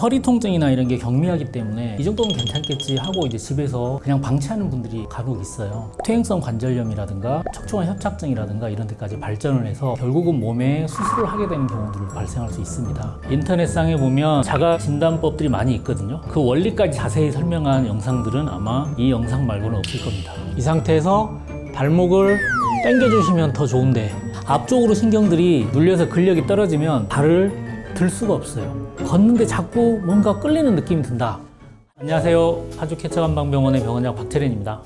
허리 통증이나 이런 게 경미하기 때문에 이 정도면 괜찮겠지 하고 이제 집에서 그냥 방치하는 분들이 간혹 있어요. 퇴행성 관절염이라든가 척추관 협착증이라든가 이런 데까지 발전을 해서 결국은 몸에 수술을 하게 되는 경우들이 발생할 수 있습니다. 인터넷상에 보면 자가 진단법들이 많이 있거든요. 그 원리까지 자세히 설명한 영상들은 아마 이 영상 말고는 없을 겁니다. 이 상태에서 발목을 당겨주시면 더 좋은데 앞쪽으로 신경들이 눌려서 근력이 떨어지면 발을 들 수가 없어요. 걷는데 자꾸 뭔가 끌리는 느낌이 든다. 안녕하세요. 파주 캐처감방병원의 병원장 박철현입니다.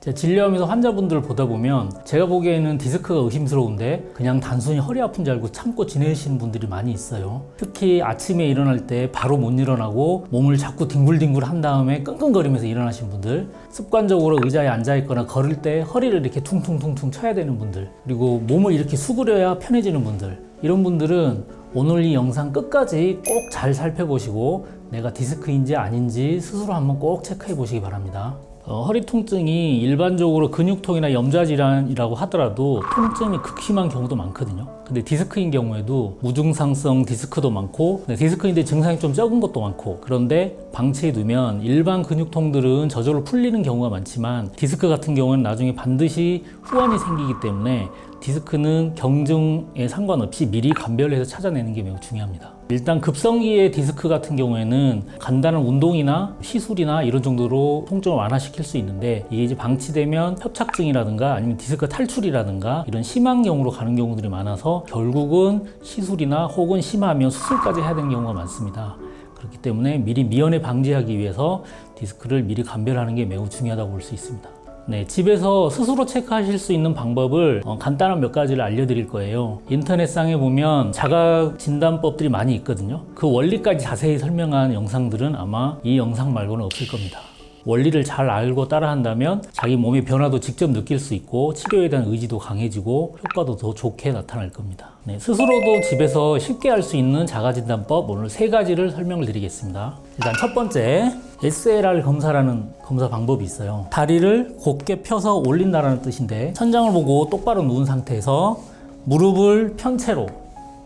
제가 진료하면서 환자분들을 보다 보면 제가 보기에는 디스크가 의심스러운데 그냥 단순히 허리 아픈 줄 알고 참고 지내시는 분들이 많이 있어요. 특히 아침에 일어날 때 바로 못 일어나고 몸을 자꾸 뒹굴뒹굴 한 다음에 끙끙거리면서 일어나신 분들 습관적으로 의자에 앉아 있거나 걸을 때 허리를 이렇게 퉁퉁퉁퉁 쳐야 되는 분들 그리고 몸을 이렇게 수그려야 편해지는 분들 이런 분들은 오늘 이 영상 끝까지 꼭 잘 살펴보시고 내가 디스크인지 아닌지 스스로 한번 꼭 체크해 보시기 바랍니다. 어, 허리 통증이 일반적으로 근육통이나 염좌질환이라고 하더라도 통증이 극심한 경우도 많거든요. 근데 디스크인 경우에도 무증상성 디스크도 많고 디스크인데 증상이 좀 적은 것도 많고 그런데 방치해 두면 일반 근육통들은 저절로 풀리는 경우가 많지만 디스크 같은 경우는 나중에 반드시 후환이 생기기 때문에 디스크는 경증에 상관없이 미리 감별해서 찾아내는 게 매우 중요합니다. 일단 급성기의 디스크 같은 경우에는 간단한 운동이나 시술이나 이런 정도로 통증을 완화시킬 수 있는데 이게 이제 방치되면 협착증이라든가 아니면 디스크 탈출이라든가 이런 심한 경우로 가는 경우들이 많아서 결국은 시술이나 혹은 심하면 수술까지 해야 되는 경우가 많습니다. 그렇기 때문에 미리 미연에 방지하기 위해서 디스크를 미리 감별하는 게 매우 중요하다고 볼 수 있습니다. 네, 집에서 스스로 체크하실 수 있는 방법을 어, 간단한 몇 가지를 알려드릴 거예요. 인터넷상에 보면 자가 진단법들이 많이 있거든요. 그 원리까지 자세히 설명한 영상들은 아마 이 영상 말고는 없을 겁니다. 원리를 잘 알고 따라한다면 자기 몸의 변화도 직접 느낄 수 있고 치료에 대한 의지도 강해지고 효과도 더 좋게 나타날 겁니다. 네, 스스로도 집에서 쉽게 할 수 있는 자가진단법 오늘 세 가지를 설명을 드리겠습니다. 일단 첫 번째 SLR 검사라는 검사 방법이 있어요. 다리를 곧게 펴서 올린다라는 뜻인데 천장을 보고 똑바로 누운 상태에서 무릎을 편 채로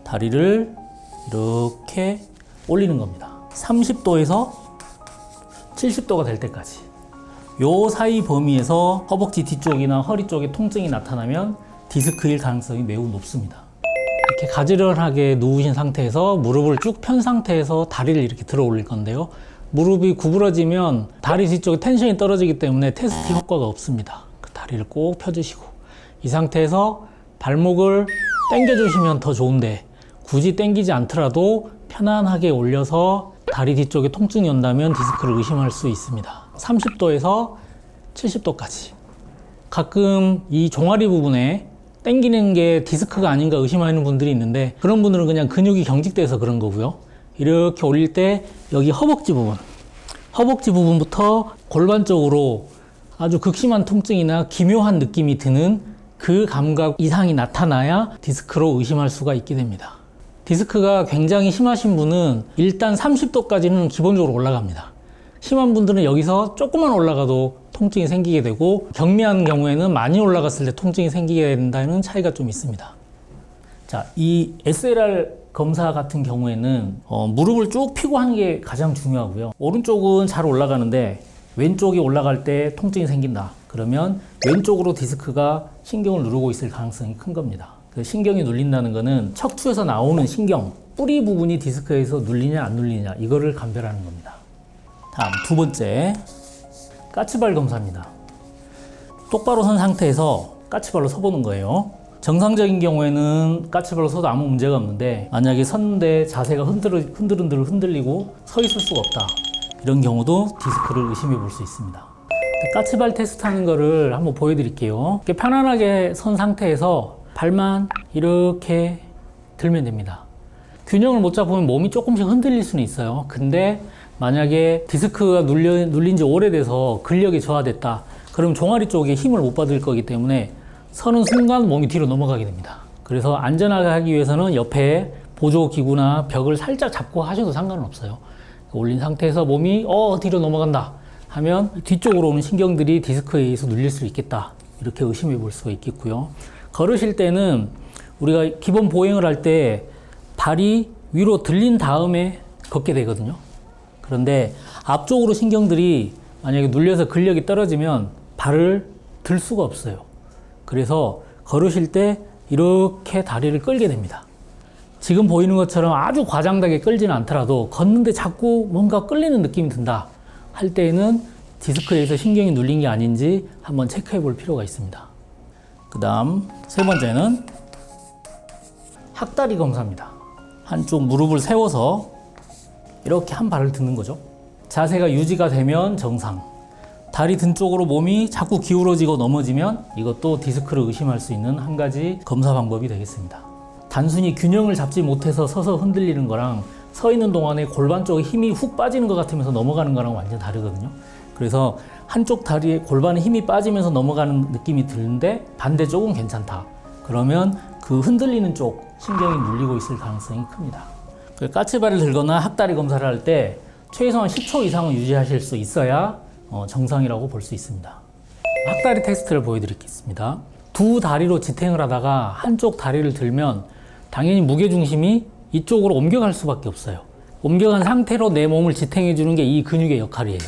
다리를 이렇게 올리는 겁니다. 30도에서 70도가 될 때까지 요 사이 범위에서 허벅지 뒤쪽이나 허리 쪽에 통증이 나타나면 디스크일 가능성이 매우 높습니다. 이렇게 가지런하게 누우신 상태에서 무릎을 쭉 편 상태에서 다리를 이렇게 들어 올릴 건데요. 무릎이 구부러지면 다리 뒤쪽에 텐션이 떨어지기 때문에 테스트 효과가 없습니다. 그 다리를 꼭 펴주시고 이 상태에서 발목을 당겨주시면 더 좋은데 굳이 당기지 않더라도 편안하게 올려서 다리 뒤쪽에 통증이 온다면 디스크를 의심할 수 있습니다. 30도에서 70도까지. 가끔 이 종아리 부분에 당기는 게 디스크가 아닌가 의심하는 분들이 있는데 그런 분들은 그냥 근육이 경직돼서 그런 거고요. 이렇게 올릴 때 여기 허벅지 부분, 허벅지 부분부터 골반 쪽으로 아주 극심한 통증이나 기묘한 느낌이 드는 그 감각 이상이 나타나야 디스크로 의심할 수가 있게 됩니다. 디스크가 굉장히 심하신 분은 일단 30도까지는 기본적으로 올라갑니다. 심한 분들은 여기서 조금만 올라가도 통증이 생기게 되고 경미한 경우에는 많이 올라갔을 때 통증이 생기게 된다는 차이가 좀 있습니다. 자, 이 SLR 검사 같은 경우에는 어, 무릎을 쭉 펴고 하는 게 가장 중요하고요. 오른쪽은 잘 올라가는데 왼쪽이 올라갈 때 통증이 생긴다. 그러면 왼쪽으로 디스크가 신경을 누르고 있을 가능성이 큰 겁니다. 그 신경이 눌린다는 것은 척추에서 나오는 신경, 뿌리 부분이 디스크에서 눌리냐 안 눌리냐 이거를 감별하는 겁니다. 다음 두 번째 까치발 검사입니다. 똑바로 선 상태에서 까치발로 서보는 거예요. 정상적인 경우에는 까치발로 서도 아무 문제가 없는데 만약에 섰는데 자세가 흔들어, 흔들흔들 흔들리고 서 있을 수가 없다. 이런 경우도 디스크를 의심해 볼 수 있습니다. 까치발 테스트 하는 거를 한번 보여드릴게요. 이렇게 편안하게 선 상태에서 발만 이렇게 들면 됩니다. 균형을 못 잡으면 몸이 조금씩 흔들릴 수는 있어요. 근데 만약에 디스크가 눌려, 눌린 지 오래돼서 근력이 저하됐다. 그럼 종아리 쪽에 힘을 못 받을 거기 때문에 서는 순간 몸이 뒤로 넘어가게 됩니다. 그래서 안전하게 하기 위해서는 옆에 보조기구나 벽을 살짝 잡고 하셔도 상관은 없어요. 올린 상태에서 몸이 어 뒤로 넘어간다 하면 뒤쪽으로 오는 신경들이 디스크에 의해서 눌릴 수 있겠다. 이렇게 의심해 볼 수가 있겠고요. 걸으실 때는 우리가 기본 보행을 할 때 발이 위로 들린 다음에 걷게 되거든요. 그런데 앞쪽으로 신경들이 만약에 눌려서 근력이 떨어지면 발을 들 수가 없어요. 그래서 걸으실 때 이렇게 다리를 끌게 됩니다. 지금 보이는 것처럼 아주 과장되게 끌지는 않더라도 걷는데 자꾸 뭔가 끌리는 느낌이 든다 할 때에는 디스크에서 신경이 눌린 게 아닌지 한번 체크해 볼 필요가 있습니다. 그 다음 세 번째는 학다리 검사입니다. 한쪽 무릎을 세워서 이렇게 한 발을 드는 거죠. 자세가 유지가 되면 정상. 다리 든 쪽으로 몸이 자꾸 기울어지고 넘어지면 이것도 디스크를 의심할 수 있는 한 가지 검사 방법이 되겠습니다. 단순히 균형을 잡지 못해서 서서 흔들리는 거랑 서 있는 동안에 골반 쪽에 힘이 훅 빠지는 것 같으면서 넘어가는 거랑 완전 다르거든요. 그래서 한쪽 다리에 골반에 힘이 빠지면서 넘어가는 느낌이 드는데 반대쪽은 괜찮다. 그러면 그 흔들리는 쪽 신경이 눌리고 있을 가능성이 큽니다. 그 까치발을 들거나 학다리 검사를 할 때 최소한 10초 이상은 유지하실 수 있어야 어, 정상이라고 볼 수 있습니다. 학다리 테스트를 보여드리겠습니다. 두 다리로 지탱을 하다가 한쪽 다리를 들면 당연히 무게 중심이 이쪽으로 옮겨갈 수밖에 없어요. 옮겨간 상태로 내 몸을 지탱해 주는 게 이 근육의 역할이에요.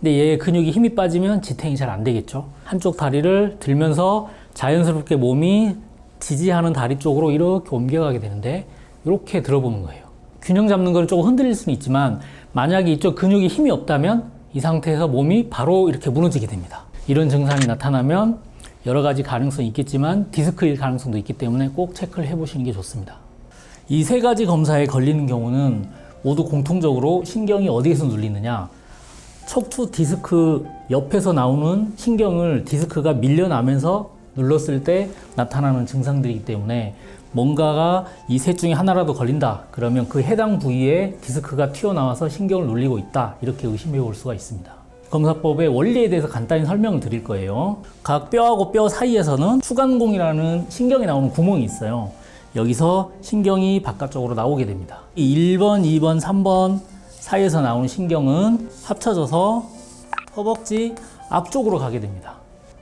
근데 얘 근육이 힘이 빠지면 지탱이 잘 안 되겠죠. 한쪽 다리를 들면서 자연스럽게 몸이 지지하는 다리 쪽으로 이렇게 옮겨가게 되는데 이렇게 들어보는 거예요. 균형 잡는 걸 조금 흔들릴 수는 있지만 만약에 이쪽 근육이 힘이 없다면 이 상태에서 몸이 바로 이렇게 무너지게 됩니다. 이런 증상이 나타나면 여러 가지 가능성이 있겠지만 디스크일 가능성도 있기 때문에 꼭 체크를 해보시는 게 좋습니다. 이 세 가지 검사에 걸리는 경우는 모두 공통적으로 신경이 어디에서 눌리느냐 척추 디스크 옆에서 나오는 신경을 디스크가 밀려나면서 눌렀을 때 나타나는 증상들이기 때문에 뭔가가 이 셋 중에 하나라도 걸린다 그러면 그 해당 부위에 디스크가 튀어나와서 신경을 눌리고 있다 이렇게 의심해 볼 수가 있습니다. 검사법의 원리에 대해서 간단히 설명을 드릴 거예요. 각 뼈하고 뼈 사이에서는 추간공이라는 신경이 나오는 구멍이 있어요. 여기서 신경이 바깥쪽으로 나오게 됩니다. 이 1번, 2번, 3번 사이에서 나오는 신경은 합쳐져서 허벅지 앞쪽으로 가게 됩니다.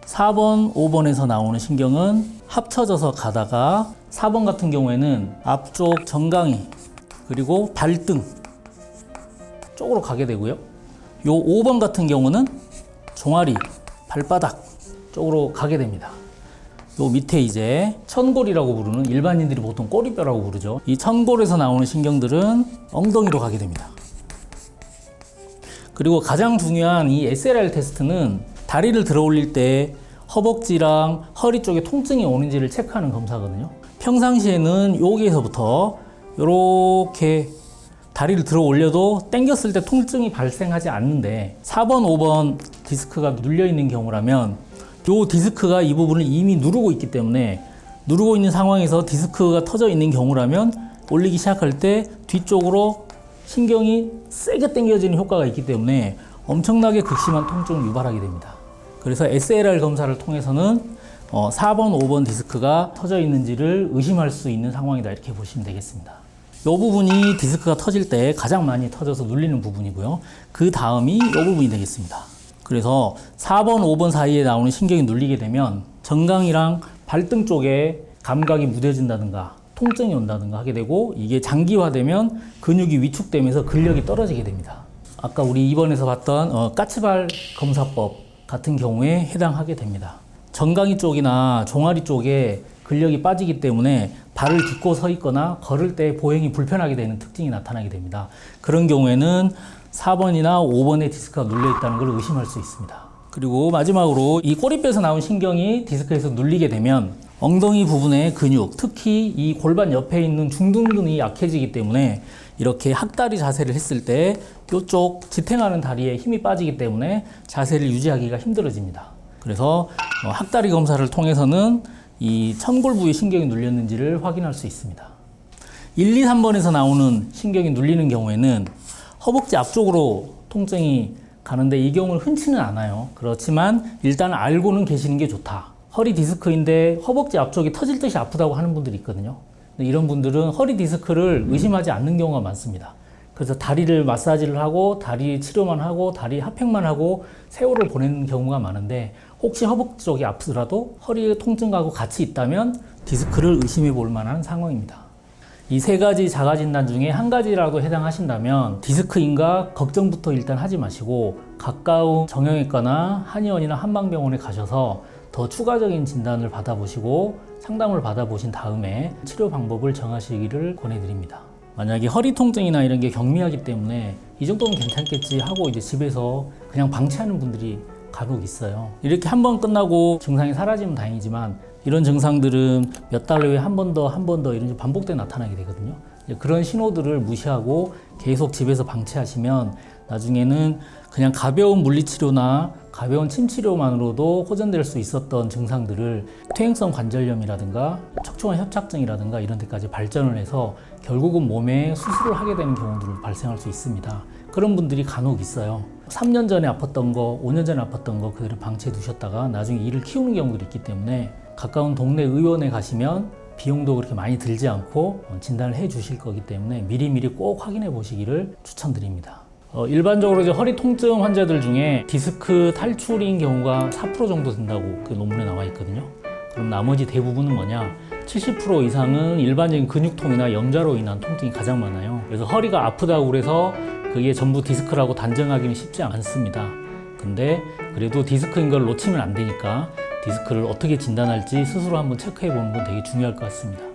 4번, 5번에서 나오는 신경은 합쳐져서 가다가 4번 같은 경우에는 앞쪽 정강이 그리고 발등 쪽으로 가게 되고요. 요 5번 같은 경우는 종아리, 발바닥 쪽으로 가게 됩니다. 요 밑에 이제 천골이라고 부르는 일반인들이 보통 꼬리뼈라고 부르죠. 이 천골에서 나오는 신경들은 엉덩이로 가게 됩니다. 그리고 가장 중요한 이 SLR 테스트는 다리를 들어 올릴 때 허벅지랑 허리 쪽에 통증이 오는지를 체크하는 검사거든요. 평상시에는 여기에서부터 이렇게 다리를 들어 올려도 당겼을 때 통증이 발생하지 않는데 4번, 5번 디스크가 눌려 있는 경우라면 요 디스크가 이 부분을 이미 누르고 있기 때문에 누르고 있는 상황에서 디스크가 터져 있는 경우라면 올리기 시작할 때 뒤쪽으로 신경이 세게 당겨지는 효과가 있기 때문에 엄청나게 극심한 통증을 유발하게 됩니다. 그래서 SLR 검사를 통해서는 어, 4번, 5번 디스크가 터져 있는지를 의심할 수 있는 상황이다 이렇게 보시면 되겠습니다. 이 부분이 디스크가 터질 때 가장 많이 터져서 눌리는 부분이고요. 그 다음이 이 부분이 되겠습니다. 그래서 4번, 5번 사이에 나오는 신경이 눌리게 되면 정강이랑 발등 쪽에 감각이 무뎌진다든가 통증이 온다든가 하게 되고 이게 장기화되면 근육이 위축되면서 근력이 떨어지게 됩니다. 아까 우리 입원에서 봤던 어, 까치발 검사법 같은 경우에 해당하게 됩니다. 정강이 쪽이나 종아리 쪽에 근력이 빠지기 때문에 발을 딛고 서 있거나 걸을 때 보행이 불편하게 되는 특징이 나타나게 됩니다. 그런 경우에는 4번이나 5번의 디스크가 눌려 있다는 걸 의심할 수 있습니다. 그리고 마지막으로 이 꼬리뼈에서 나온 신경이 디스크에서 눌리게 되면 엉덩이 부분의 근육, 특히 이 골반 옆에 있는 중둔근이 약해지기 때문에 이렇게 학다리 자세를 했을 때 이쪽 지탱하는 다리에 힘이 빠지기 때문에 자세를 유지하기가 힘들어집니다. 그래서 어, 학다리 검사를 통해서는 이 천골 부위 신경이 눌렸는지를 확인할 수 있습니다. 1, 2, 3번에서 나오는 신경이 눌리는 경우에는 허벅지 앞쪽으로 통증이 가는데 이 경우는 흔치는 않아요. 그렇지만 일단 알고는 계시는 게 좋다. 허리 디스크인데 허벅지 앞쪽이 터질 듯이 아프다고 하는 분들이 있거든요. 이런 분들은 허리 디스크를 의심하지 않는 경우가 많습니다. 그래서 다리를 마사지를 하고 다리 치료만 하고 다리 핫팩만 하고 세월을 보내는 경우가 많은데 혹시 허벅지 쪽이 아프더라도 허리의 통증하고 같이 있다면 디스크를 의심해 볼 만한 상황입니다. 이 세 가지 자가 진단 중에 한 가지라도 해당하신다면 디스크인가 걱정부터 일단 하지 마시고 가까운 정형외과나 한의원이나 한방병원에 가셔서 더 추가적인 진단을 받아보시고 상담을 받아보신 다음에 치료 방법을 정하시기를 권해드립니다. 만약에 허리 통증이나 이런 게 경미하기 때문에 이 정도면 괜찮겠지 하고 이제 집에서 그냥 방치하는 분들이 간혹 있어요. 이렇게 한 번 끝나고 증상이 사라지면 다행이지만 이런 증상들은 몇 달 후에 한 번 더, 한 번 더 이런 반복돼 나타나게 되거든요. 그런 신호들을 무시하고 계속 집에서 방치하시면 나중에는 그냥 가벼운 물리치료나 가벼운 침치료만으로도 호전될 수 있었던 증상들을 퇴행성 관절염이라든가 척추관 협착증이라든가 이런 데까지 발전을 해서 결국은 몸에 수술을 하게 되는 경우들을 발생할 수 있습니다. 그런 분들이 간혹 있어요. 3년 전에 아팠던 거, 5년 전에 아팠던 거 그대로 방치해 두셨다가 나중에 일을 키우는 경우들이 있기 때문에 가까운 동네 의원에 가시면 비용도 그렇게 많이 들지 않고 어, 진단을 해 주실 거기 때문에 미리미리 꼭 확인해 보시기를 추천드립니다. 어, 일반적으로 이제 허리 통증 환자들 중에 디스크 탈출인 경우가 4% 정도 된다고 그 논문에 나와 있거든요. 그럼 나머지 대부분은 뭐냐? 70% 이상은 일반적인 근육통이나 염좌로 인한 통증이 가장 많아요. 그래서 허리가 아프다고 그래서 그게 전부 디스크라고 단정하기는 쉽지 않습니다. 근데 그래도 디스크인 걸 놓치면 안 되니까 디스크를 어떻게 진단할지 스스로 한번 체크해 보는 건 되게 중요할 것 같습니다.